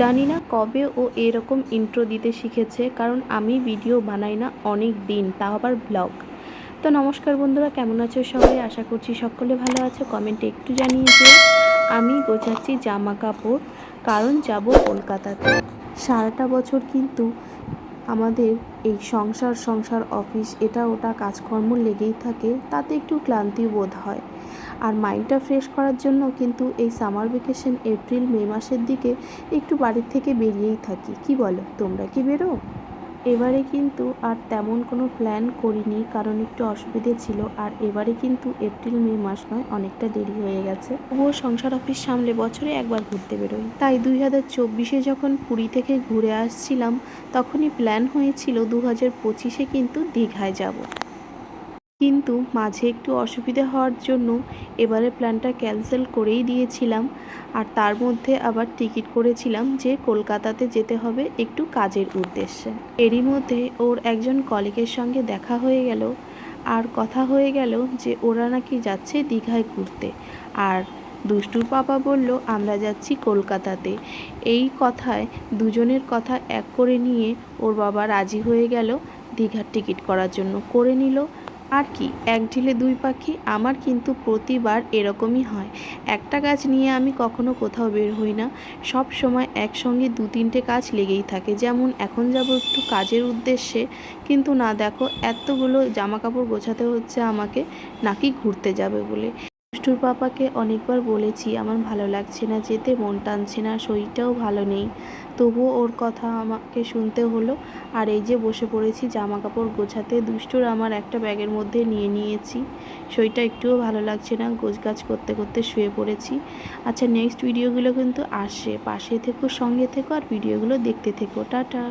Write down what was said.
জানি না কবে ও এরকম ইন্ট্রো দিতে শিখেছে, কারণ আমি ভিডিও বানাই না অনেক দিন, তাও আবার ব্লগ তো নমস্কার বন্ধুরা, কেমন আছো সবাই? আশা করছি সকলে ভালো আছো। কমেন্টে একটু জানিয়ে যে আমি গোছাচ্ছি জামা কাপড়, কারণ যাব কলকাতাতে। সারাটা বছর কিন্তু আমাদের এই সংসার সংসার অফিস এটা ওটা কাজকর্ম লেগেই থাকে, তাতে একটু ক্লান্তি বোধ হয়। আর মাইন্ডটা ফ্রেশ করার জন্য কিন্তু এই সামার ভ্যাকেশন এপ্রিল, মে মাসের দিকে একটু বাড়ির থেকে বেরিয়েই থাকি। কি বলো, তোমরা কি বেরো? এবারে কিন্তু আর তেমন কোনো প্ল্যান করিনি, কারণ একটু অসুবিধে ছিল। আর এবারে কিন্তু এপ্রিল, মে মাস নয়, অনেকটা দেরি হয়ে গেছে। ও সংসার অফিস সামলে বছরে একবার ঘুরতে বেরোই। তাই দুই হাজার চব্বিশে যখন পুরী থেকে ঘুরে আসছিলাম, তখনই প্ল্যান হয়েছিল দু হাজার পঁচিশে কিন্তু দীঘায় যাব। কিন্তু মাঝে একটু অসুবিধা হওয়ার জন্য এবারে প্ল্যানটা ক্যান্সেল করেই দিয়েছিলাম। আর তার মধ্যে আবার টিকিট করেছিলাম যে কলকাতাতে যেতে হবে একটু কাজের উদ্দেশ্যে। এরই মধ্যে ওর একজন কলিগের সঙ্গে দেখা হয়ে গেল। আর কথা হয়ে গেল যে ওরা নাকি যাচ্ছে দীঘায় ঘুরতে। আর দুষ্টুর পাপা বলল, আমরা যাচ্ছি কলকাতাতে। এই কথায় দুজনের কথা এক করে নিয়ে ওর বাবা রাজি হয়ে গেল। দীঘার টিকিট করার জন্য করে নিল। আর কি? এক ঢিলে দুই পাখি, আমার কিন্তু প্রতিবার এরকমই হয়। একটা গাছ নিয়ে আমি কখনো কোথাও বের হই না। সব সময় একসঙ্গে দু তিনটে কাজ লেগেই থাকে। যেমন এখন যাব একটু কাজের উদ্দেশ্যে, কিন্তু না দেখো এতগুলো জামা কাপড় গোছাতে হচ্ছে আমাকে, নাকি ঘুরতে যাবে বলে। দুষ্টুর পাপাকে অনেকবার বলেছি, আমার ভালো লাগছে না যেতে, মন টানছে না, শরীরটাও ভালো নেই। তবুও ওর কথা আমাকে শুনতে হলো। আর এই যে বসে পড়েছি জামা কাপড় গোছাতে, দুষ্টুর আমার একটা ব্যাগের মধ্যে নিয়ে নিয়েছি। শরীরটা একটুও ভালো লাগছে না, গোছগাছ করতে করতে শুয়ে পড়েছি। আচ্ছা নেক্সট ভিডিওগুলো কিন্তু আসে। পাশে থেকো, সঙ্গে থেকো, আর ভিডিওগুলো দেখতে থেকো। টাটা।